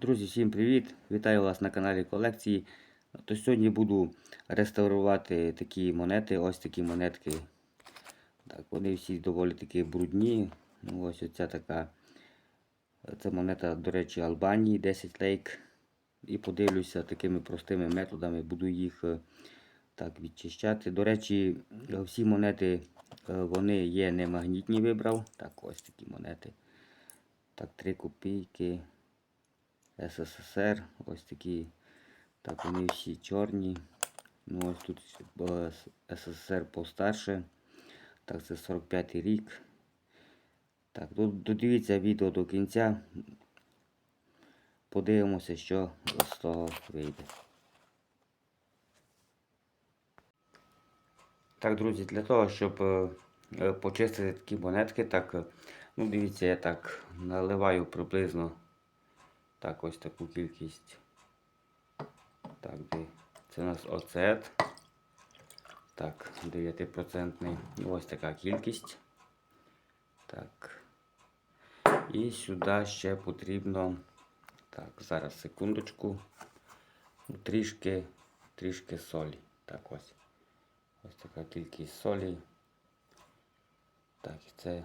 Друзі, всім привіт! Вітаю вас на каналі колекції. То сьогодні буду реставрувати такі монети, ось такі монетки. Так, Вони всі доволі такі брудні. Ну, Ось оця така. Це монета, до речі, Албанії 10 лейк. І подивлюся такими простими методами, буду їх е, так відчищати. До речі, всі монети е, вони є не магнітні вибрав. Так, ось такі монети. Так, 3 копійки. СССР. Ось такі. Так, вони всі чорні. Ну ось тут СССР постарше. Так, це 45 рік. Так, тут додивіться відео до кінця. Подивимося, що з того вийде. Так, друзі, для того, щоб е, почистити такі монетки, так, ну дивіться, я так наливаю приблизно так, ось таку кількість. Так, де це у нас оцет. Так, 9%. Ну, Ось така кількість. Так. І сюди ще потрібно. Так, зараз секундочку. Ну, Трішки, трішки солі. Так, ось. Ось така кількість солі. Так, це,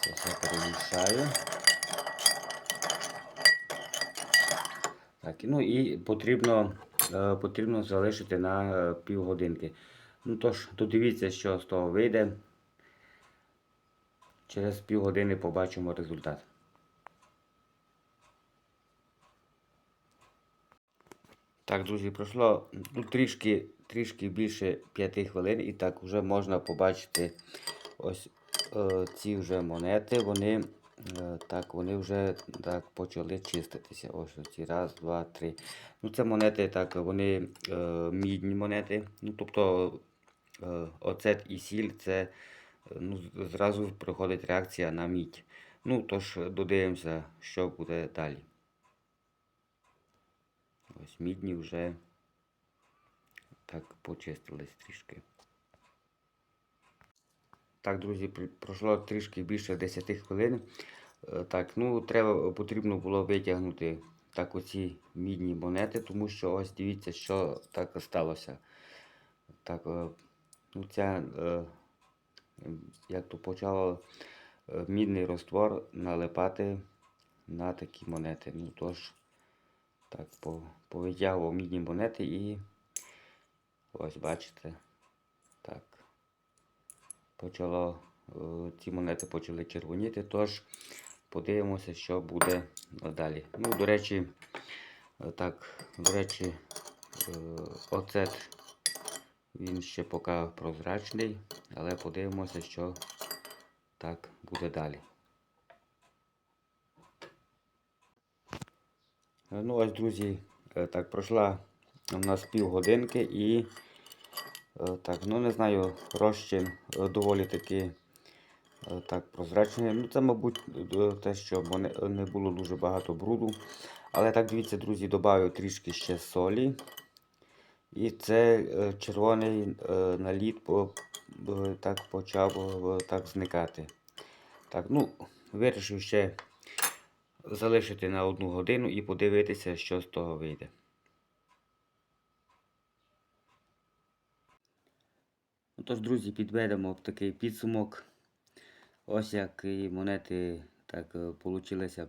це все перемішаю. Так, ну і потрібно, е, потрібно залишити на е, півгодинки. Ну тож, додивіться, що з того вийде. Через півгодини побачимо результат. Так, друзі, пройшло ну, трішки, трішки більше 5 хвилин і так вже можна побачити ось е, ці вже монети. Вони Так, вони вже так почали чиститися. Ось ці раз, два, три. Ну, Це монети, так, вони е, мідні монети. Ну, Тобто е, оцет і сіль це е, ну, зразу приходить реакція на мідь. Ну, тож, додивимося, що буде далі. Ось мідні вже так почистились трішки. Так, друзі, пройшло трішки більше 10 хвилин. Е, так, ну треба потрібно було витягнути так оці мідні монети, тому що ось дивіться, що так сталося. Так, е, ну ця, е, як то почало мідний роствор налипати на такі монети. Ну тож, так, повитягував мідні монети і ось бачите. Так почало, е, ці монети почали червоніти, тож подивимося, що буде далі. Ну, До речі, е, так, до речі, е, оцет він ще поки прозрачний, але подивимося, що так буде далі. Ну ось, друзі, так, пройшла у нас півгодинки і Е, так, ну не знаю, розчин е, доволі таки е, так прозрачний. Ну Це, мабуть, те, що не було дуже багато бруду. Але так, дивіться, друзі, додаю трішки ще солі. І це червоний наліт так почав так зникати. Так, ну, Вирішив ще залишити на одну годину і подивитися, що з того вийде. Тож, друзі, підведемо такий підсумок. Ось як і монети так е,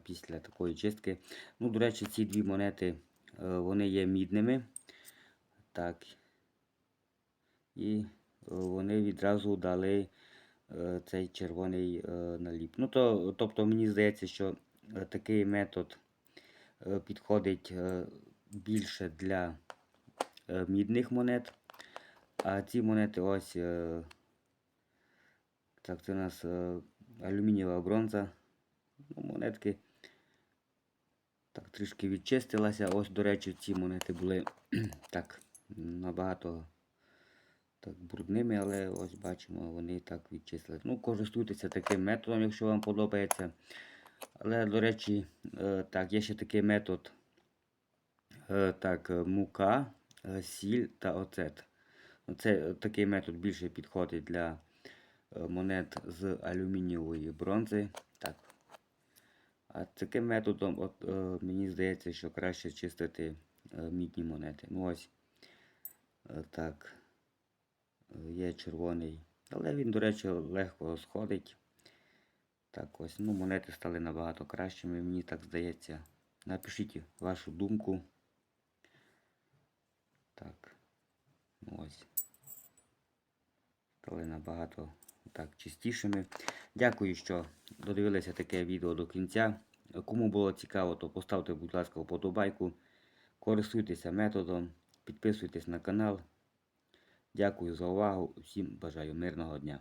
після такої чистки. Ну, До речі, ці дві монети е, вони є мідними. Так. І е, вони відразу дали цей червоний наліп. Ну, то, Тобто, мені здається, що такий метод підходить більше для мідних монет. А ці монети ось так, це у нас е, алюмінієва бронза. Ну, Монетки так трішки відчистилася. Ось, до речі, ці монети були так набагато так брудними, але ось бачимо, вони так відчислили. Ну, користуйтеся таким методом, якщо вам подобається. Але, до речі, е, так, є ще такий метод так, мука, сіль та оцет. Це такий метод більше підходить для е, монет з алюмінієвої бронзи. Так. А таким методом, от, е, мені здається, що краще чистити е, мідні монети. Ну ось е, так. Е, Є червоний. Але він, до речі, легко сходить. Так, ось, ну, монети стали набагато кращими, мені так здається. Напишіть вашу думку. Так. Ну, ось. Стали набагато так чистішими. Дякую, що додивилися таке відео до кінця. Кому було цікаво, то поставте, будь ласка, вподобайку. Користуйтеся методом, підписуйтесь на канал. Дякую за увагу. Всім бажаю мирного дня.